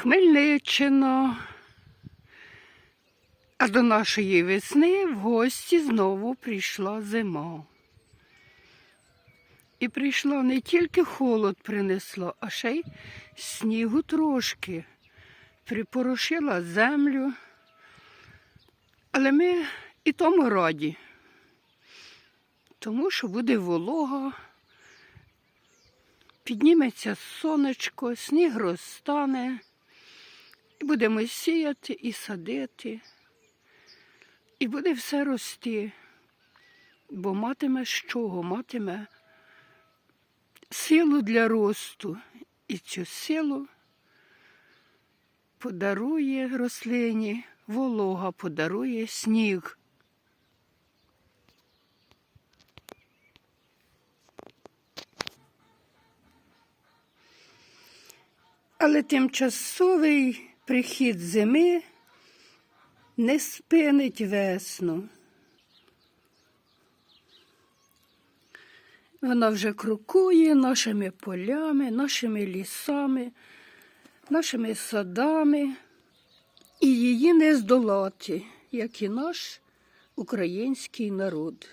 Хмельниччина. А до нашої весни в гості знову прийшла зима. І прийшла не тільки холод принесла, а ще й снігу трошки. Припорошила землю. Але ми і тому раді, тому що буде волога, підніметься сонечко, сніг розтане, і будемо сіяти і садити, і буде все рости, бо матиме з чого, матиме силу для росту, і цю силу подарує рослині, волога подарує сніг. Але тимчасовий прихід зими не спинить весну. Вона вже крокує нашими полями, нашими лісами, нашими садами, і її не здолати, як і наш український народ.